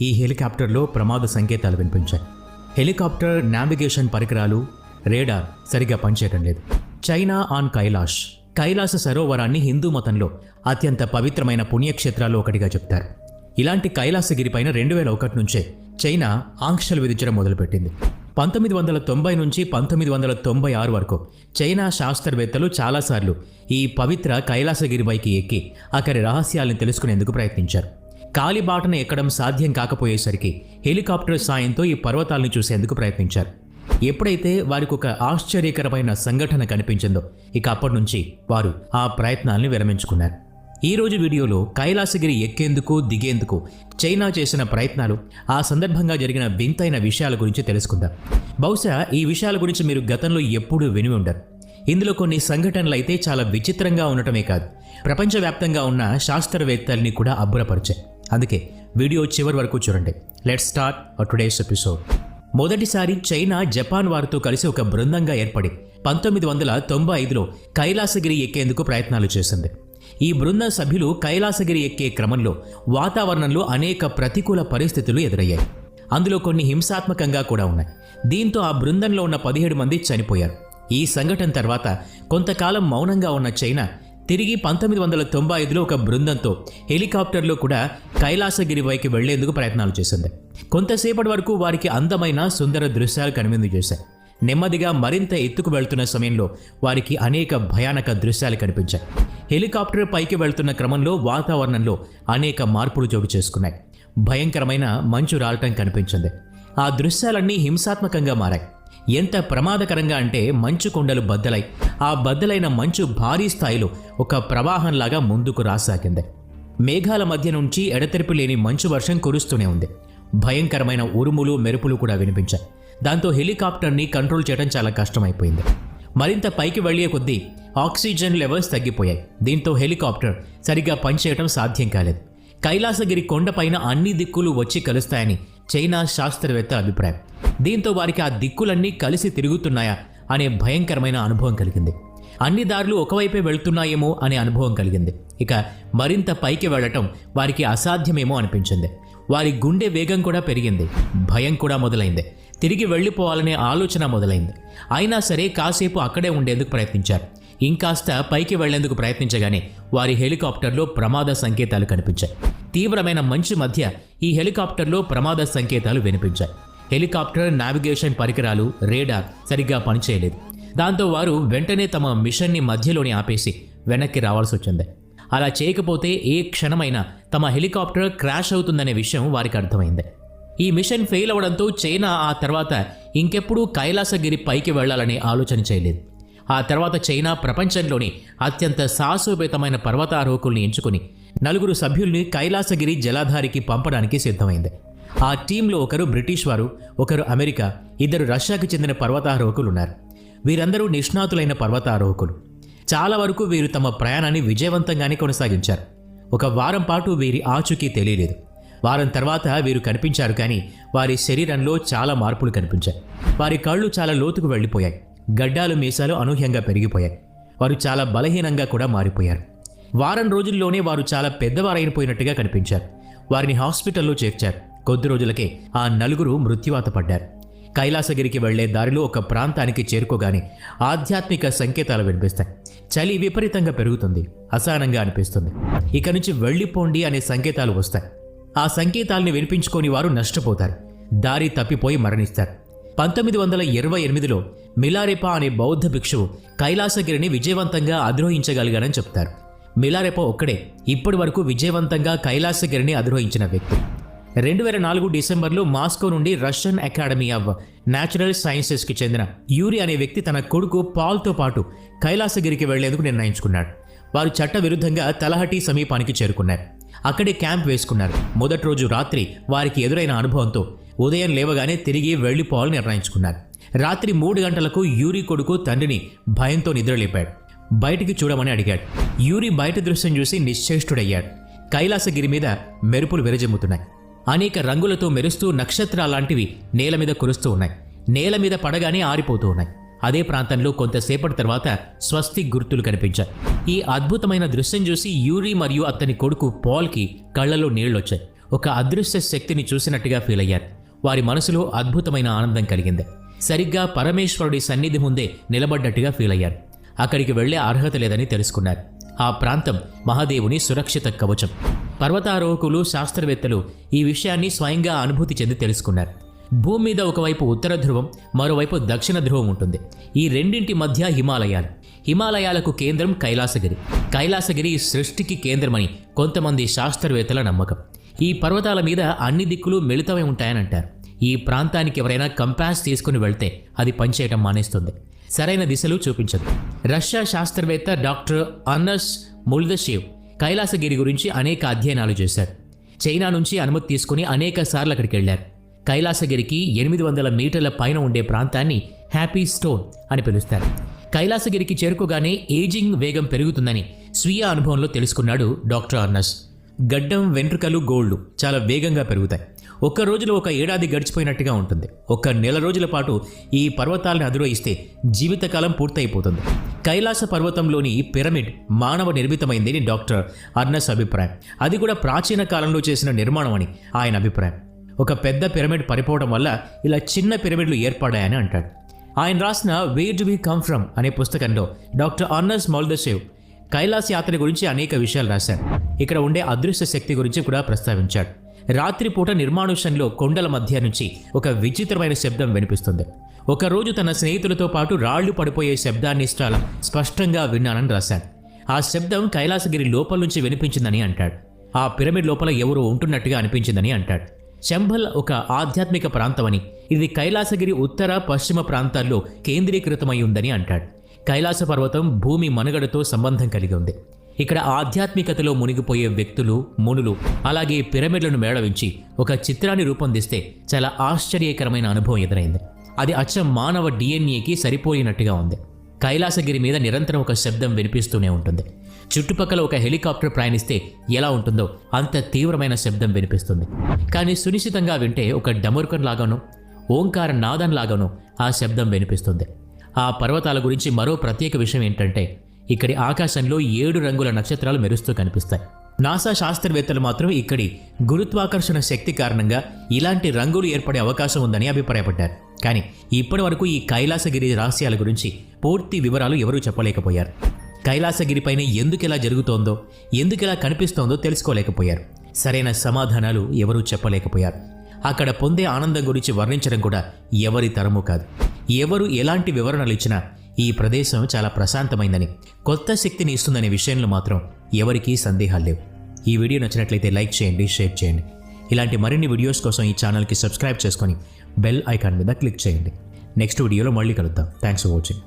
ఈ హెలికాప్టర్లో ప్రమాద సంకేతాలు వినిపించాయి. హెలికాప్టర్ నావిగేషన్ పరికరాలు రేడార్ సరిగా పనిచేయడం లేదు. China on Kailash. కైలాస సరోవరాన్ని హిందూ మతంలో అత్యంత పవిత్రమైన పుణ్యక్షేత్రాల్లో ఒకటిగా చెప్తారు. ఇలాంటి కైలాసగిరిపైన రెండు వేల ఒకటి నుంచే చైనా ఆంక్షలు విధించడం మొదలుపెట్టింది. పంతొమ్మిది వందల తొంభై నుంచి పంతొమ్మిది వందల తొంభై ఆరు వరకు చైనా శాస్త్రవేత్తలు చాలాసార్లు ఈ పవిత్ర కైలాసగిరిపైకి ఎక్కి అక్కడి రహస్యాలను తెలుసుకునేందుకు ప్రయత్నించారు. కాలిబాటను ఎక్కడం సాధ్యం కాకపోయేసరికి హెలికాప్టర్ సాయంతో ఈ పర్వతాలను చూసేందుకు ప్రయత్నించారు. ఎప్పుడైతే వారికి ఒక ఆశ్చర్యకరమైన సంఘటన కనిపించిందో ఇక అప్పటి నుంచి వారు ఆ ప్రయత్నాల్ని విరమించుకున్నారు. ఈ రోజు వీడియోలో కైలాసగిరి ఎక్కేందుకు దిగేందుకు చైనా చేసిన ప్రయత్నాలు ఆ సందర్భంగా జరిగిన వింతైన విషయాల గురించి తెలుసుకుందాం. బహుశా ఈ విషయాల గురించి మీరు గతంలో ఎప్పుడూ విని ఉండరు. ఇందులో కొన్ని సంఘటనలు అయితే చాలా విచిత్రంగా ఉండటమే కాదు ప్రపంచవ్యాప్తంగా ఉన్న శాస్త్రవేత్తల్ని కూడా అబ్బురపరిచాయి. అందుకే వీడియో చివరి వరకు చూడండి. లెట్ స్టార్ట్ టుడేస్ ఎపిసోడ్ మొదటిసారి చైనా జపాన్ వారితో కలిసి ఒక బృందంగా ఏర్పడి పంతొమ్మిది వందల తొంభై ఐదులో కైలాసగిరి ఎక్కేందుకు ప్రయత్నాలు చేసింది. ఈ బృంద సభ్యులు కైలాసగిరి ఎక్కే క్రమంలో వాతావరణంలో అనేక ప్రతికూల పరిస్థితులు ఎదురయ్యాయి. అందులో కొన్ని హింసాత్మకంగా కూడా ఉన్నాయి. దీంతో ఆ బృందంలో ఉన్న పదిహేడు మంది చనిపోయారు. ఈ సంఘటన తర్వాత కొంతకాలం మౌనంగా ఉన్న చైనా తిరిగి పంతొమ్మిది వందల తొంభై ఐదులో ఒక బృందంతో హెలికాప్టర్లో కూడా కైలాసగిరి వైకి వెళ్ళేందుకు ప్రయత్నాలు చేసింది. కొంతసేపటి వరకు వారికి అందమైన సుందర దృశ్యాలు కనువిందు చేశాయి. నెమ్మదిగా మరింత ఎత్తుకు వెళ్తున్న సమయంలో వారికి అనేక భయానక దృశ్యాలు కనిపించాయి. హెలికాప్టర్ పైకి వెళ్తున్న క్రమంలో వాతావరణంలో అనేక మార్పులు చోటు చేసుకున్నాయి. భయంకరమైన మంచు రాలటం కనిపించింది. ఆ దృశ్యాలన్నీ హింసాత్మకంగా మారాయి. ఎంత ప్రమాదకరంగా అంటే మంచు కొండలు బద్దలై. ఆ బద్దలైన మంచు భారీ స్థాయిలో ఒక ప్రవాహంలాగా ముందుకు రాసాగింది. మేఘాల మధ్య నుంచి ఎడతెరిపి లేని మంచు వర్షం కురుస్తూనే ఉంది. భయంకరమైన ఉరుములు మెరుపులు కూడా వినిపించాయి. దాంతో హెలికాప్టర్ని కంట్రోల్ చేయడం చాలా కష్టమైపోయింది. మరింత పైకి వెళ్ళే కొద్దీ ఆక్సిజన్ లెవెల్స్ తగ్గిపోయాయి. దీంతో హెలికాప్టర్ సరిగా పనిచేయడం సాధ్యం కాలేదు. కైలాసగిరి కొండపైన అన్ని దిక్కులు వచ్చి కలుస్తాయని చైనా శాస్త్రవేత్త అభిప్రాయం. దీంతో వారికి ఆ దిక్కులన్నీ కలిసి తిరుగుతున్నాయా అనే భయంకరమైన అనుభవం కలిగింది. అన్ని దారులు ఒకవైపే వెళ్తున్నాయేమో అనే అనుభవం కలిగింది. ఇక మరింత పైకి వెళ్ళటం వారికి అసాధ్యమేమో అనిపించింది. వారి గుండె వేగం కూడా పెరిగింది. భయం కూడా మొదలైంది. తిరిగి వెళ్ళిపోవాలనే ఆలోచన మొదలైంది. అయినా సరే కాసేపు అక్కడే ఉండేందుకు ప్రయత్నించారు. ఇంకాస్త పైకి వెళ్ళేందుకు ప్రయత్నించగానే వారి హెలికాప్టర్లో ప్రమాద సంకేతాలు కనిపించాయి. తీవ్రమైన మంచు మధ్య ఈ హెలికాప్టర్లో ప్రమాద సంకేతాలు వినిపించాయి. హెలికాప్టర్ నావిగేషన్ పరికరాలు రేడార్ సరిగ్గా పనిచేయలేదు. దాంతో వారు వెంటనే తమ మిషన్ని మధ్యలోనే ఆపేసి వెనక్కి రావాల్సి వచ్చింది. అలా చేయకపోతే ఏ క్షణమైనా తమ హెలికాప్టర్ క్రాష్ అవుతుందనే విషయం వారికి అర్థమైంది. ఈ మిషన్ ఫెయిల్ అవడంతో చైనా ఆ తర్వాత ఇంకెప్పుడూ కైలాసగిరి పైకి వెళ్ళాలనే ఆలోచన చేయలేదు. ఆ తర్వాత చైనా ప్రపంచంలోని అత్యంత సాహసోపేతమైన పర్వతారోహకుల్ని ఎంచుకుని నలుగురు సభ్యుల్ని కైలాసగిరి జలాధారికి పంపడానికి సిద్ధమైంది. ఆ టీంలో ఒకరు బ్రిటిష్ వారు ఒకరు అమెరికా ఇద్దరు రష్యాకు చెందిన పర్వతారోహకులు ఉన్నారు వీరందరూ నిష్ణాతులైన పర్వతారోహకులు. చాలా వరకు వీరు తమ ప్రయాణాన్ని విజయవంతంగానే కొనసాగించారు. ఒక వారం పాటు వీరి ఆచూకీ తెలియలేదు. వారం తర్వాత వీరు కనిపించారు కానీ వారి శరీరంలో చాలా మార్పులు కనిపించాయి. వారి కళ్ళు చాలా లోతుకు వెళ్ళిపోయాయి. గడ్డాలు మీసాలు అనూహ్యంగా పెరిగిపోయాయి. వారు చాలా బలహీనంగా కూడా మారిపోయారు. వారం రోజుల్లోనే వారు చాలా పెద్దవారైపోయినట్టుగా కనిపించారు. వారిని హాస్పిటల్లో చేర్చారు. కొద్ది రోజులకే ఆ నలుగురు మృత్యువాత పడ్డారు. కైలాసగిరికి వెళ్ళే దారిలో ఒక ప్రాంతానికి చేరుకోగానే ఆధ్యాత్మిక సంకేతాలు వినిపిస్తాయి. చలి విపరీతంగా పెరుగుతుంది. అసహనంగా అనిపిస్తుంది. ఇక నుంచి వెళ్ళిపోండి అనే సంకేతాలు వస్తాయి. ఆ సంకేతాల్ని వినిపించుకొని వారు నష్టపోతారు. దారి తప్పిపోయి మరణిస్తారు. పంతొమ్మిది వందల ఇరవై ఎనిమిదిలో మిలారెపా అనే బౌద్ధ భిక్షువు కైలాసగిరిని విజయవంతంగా అధిరోహించగలిగానని చెప్తారు. మిలారెపో ఒక్కడే ఇప్పటి వరకు విజయవంతంగా కైలాసగిరిని అధిరోహించిన వ్యక్తి. రెండు వేల నాలుగు డిసెంబర్లో మాస్కో నుండి రష్యన్ అకాడమీ ఆఫ్ న్యాచురల్ సైన్సెస్కి చెందిన యూరి అనే వ్యక్తి తన కొడుకు పాల్తో పాటు కైలాసగిరికి వెళ్ళేందుకు నిర్ణయించుకున్నాడు. వారు చట్ట విరుద్ధంగా తలహటి సమీపానికి చేరుకున్నారు. అక్కడే క్యాంప్ వేసుకున్నారు. మొదటి రోజు రాత్రి వారికి ఎదురైన అనుభవంతో ఉదయం లేవగానే తిరిగి వెళ్ళిపోవాలని నిర్ణయించుకున్నారు. రాత్రి మూడు గంటలకు యూరి కొడుకు తండ్రిని భయంతో నిద్రలేపాడు. బయటికి చూడమని అడిగాడు. యూరి బయట దృశ్యం చూసి నిశ్చేష్టుడయ్యాడు. కైలాసగిరి మీద మెరుపులు విరజిమ్ముతున్నాయి. అనేక రంగులతో మెరుస్తూ నక్షత్రాలాంటివి నేల మీద కురుస్తూ ఉన్నాయి. నేల మీద పడగానే ఆరిపోతూ ఉన్నాయి. అదే ప్రాంతంలో కొంతసేపటి తర్వాత స్వస్తి గుర్తులు కనిపించాయి. ఈ అద్భుతమైన దృశ్యం చూసి యూరి మరియు అతని కొడుకు పాల్కి కళ్ళలో నీళ్ళొచ్చాయి ఒక అదృశ్య శక్తిని చూసినట్టుగా ఫీల్ అయ్యారు. వారి మనసులో అద్భుతమైన ఆనందం కలిగింది. సరిగ్గా పరమేశ్వరుడి సన్నిధి ముందే నిలబడ్డట్టుగా ఫీల్ అయ్యారు. అక్కడికి వెళ్ళే అర్హత లేదని తెలుసుకున్నారు. ఆ ప్రాంతం మహాదేవుని సురక్షిత కవచం. పర్వతారోహకులు శాస్త్రవేత్తలు ఈ విషయాన్ని స్వయంగా అనుభూతి చెంది తెలుసుకున్నారు. భూమి మీద ఒకవైపు ఉత్తర ధ్రువం మరోవైపు దక్షిణ ధ్రువం ఉంటుంది. ఈ రెండింటి మధ్య హిమాలయాలు. హిమాలయాలకు కేంద్రం కైలాసగిరి. కైలాసగిరి సృష్టికి కేంద్రమని కొంతమంది శాస్త్రవేత్తల నమ్మకం. ఈ పర్వతాల మీద అన్ని దిక్కులు మిళితమై ఉంటాయని అంటారు ఈ ప్రాంతానికి ఎవరైనా కంపాస్ తీసుకుని వెళ్తే అది పనిచేయటం మానేస్తుంది. సరైన దిశలు చూపించదు. రష్యా శాస్త్రవేత్త డాక్టర్ అన్నస్ ముల్దషేవ్ కైలాసగిరి గురించి అనేక అధ్యయనాలు చేశారు. చైనా నుంచి అనుమతి తీసుకుని అనేక సార్లు అక్కడికి వెళ్ళారు. కైలాసగిరికి ఎనిమిది వందల మీటర్ల పైన ఉండే ప్రాంతాన్ని హ్యాపీ స్టోన్ అని పిలుస్తారు. కైలాసగిరికి చేరుకోగానే ఏజింగ్ వేగం పెరుగుతుందని స్వీయ అనుభవంలో తెలుసుకున్నాడు డాక్టర్ అన్నస్ గడ్డం వెంట్రుకలు గోళ్ళు చాలా వేగంగా పెరుగుతాయి. ఒక్క రోజులో ఒక ఏడాది గడిచిపోయినట్టుగా ఉంటుంది. ఒక్క నెల రోజుల పాటు ఈ పర్వతాలను అధిరోహిస్తే జీవితకాలం పూర్తయిపోతుంది. కైలాస పర్వతంలోని పిరమిడ్ మానవ నిర్మితమైందని డాక్టర్ అర్నస్ అభిప్రాయం. అది కూడా ప్రాచీన కాలంలో చేసిన నిర్మాణం అని ఆయన అభిప్రాయం. ఒక పెద్ద పిరమిడ్ పడిపోవడం వల్ల ఇలా చిన్న పిరమిడ్లు ఏర్పడాయని అంటాడు. ఆయన రాసిన where do we come from అనే పుస్తకంలో డాక్టర్ అర్నస్ మౌల్దసేవ్ కైలాస యాత్ర గురించి అనేక విషయాలు రాశారు. ఇక్కడ ఉండే అదృశ్య శక్తి గురించి కూడా ప్రస్తావించాడు. రాత్రిపూట నిర్మానుష్యంలో కొండల మధ్య నుంచి ఒక విచిత్రమైన శబ్దం వినిపిస్తుంది. ఒకరోజు తన స్నేహితులతో పాటు రాళ్ళు పడిపోయే శబ్దాన్ని ఇష్టాలం స్పష్టంగా విన్నానని రాశాడు ఆ శబ్దం కైలాసగిరి లోపల నుంచి వినిపించిందని అంటాడు. ఆ పిరమిడ్ లోపల ఎవరో ఉంటున్నట్టుగా అనిపించిందని అంటాడు. శంభల్ ఒక ఆధ్యాత్మిక ప్రాంతమని ఇది కైలాసగిరి ఉత్తర పశ్చిమ ప్రాంతాల్లో కేంద్రీకృతమై ఉందని అంటాడు. కైలాస పర్వతం భూమి మనుగడతో సంబంధం కలిగి ఉంది. ఇక్కడ ఆధ్యాత్మికతలో మునిగిపోయే వ్యక్తులు మునులు అలాగే పిరమిడ్లను మేళవించి ఒక చిత్రాన్ని రూపొందిస్తే చాలా ఆశ్చర్యకరమైన అనుభవం ఎదురైంది. అది అచ్చం మానవ డిఎన్ఏకి సరిపోయినట్టుగా ఉంది. కైలాసగిరి మీద నిరంతరం ఒక శబ్దం వినిపిస్తూనే ఉంటుంది. చుట్టుపక్కల ఒక హెలికాప్టర్ ప్రయాణిస్తే ఎలా ఉంటుందో అంత తీవ్రమైన శబ్దం వినిపిస్తుంది. కానీ సునిశ్చితంగా వింటే ఒక డమరుకన్ లాగానో ఓంకార నాదం లాగానో ఆ శబ్దం వినిపిస్తుంది. ఆ పర్వతాల గురించి మరో ప్రత్యేక విషయం ఏంటంటే ఇక్కడి ఆకాశంలో ఏడు రంగుల నక్షత్రాలు మెరుస్తూ కనిపిస్తాయి. నాసా శాస్త్రవేత్తలు మాత్రం ఇక్కడి గురుత్వాకర్షణ శక్తి కారణంగా ఇలాంటి రంగులు ఏర్పడే అవకాశం ఉందని అభిప్రాయపడ్డారు. కానీ ఇప్పటి వరకు ఈ కైలాసగిరి రహస్యాల గురించి పూర్తి వివరాలు ఎవరూ చెప్పలేకపోయారు. కైలాసగిరిపైన ఎందుకు జరుగుతోందో ఎందుకెలా కనిపిస్తోందో తెలుసుకోలేకపోయారు. సరైన సమాధానాలు ఎవరూ చెప్పలేకపోయారు. అక్కడ పొందే ఆనందం గురించి వర్ణించడం కూడా ఎవరి తరము కాదు. ఎవరు ఎలాంటి వివరణలు ఇచ్చినా ఈ ప్రదేశం చాలా ప్రశాంతమైందని కొత్త శక్తిని ఇస్తుందనే విషయంలో మాత్రం ఎవరికీ సందేహాలు లేవు. ఈ వీడియో నచ్చినట్లయితే లైక్ చేయండి షేర్ చేయండి. ఇలాంటి మరిన్ని వీడియోస్ కోసం ఈ ఛానల్కి సబ్స్క్రైబ్ చేసుకొని బెల్ ఐకాన్ మీద క్లిక్ చేయండి. నెక్స్ట్ వీడియోలో మళ్ళీ కలుద్దాం. Thanks for watching.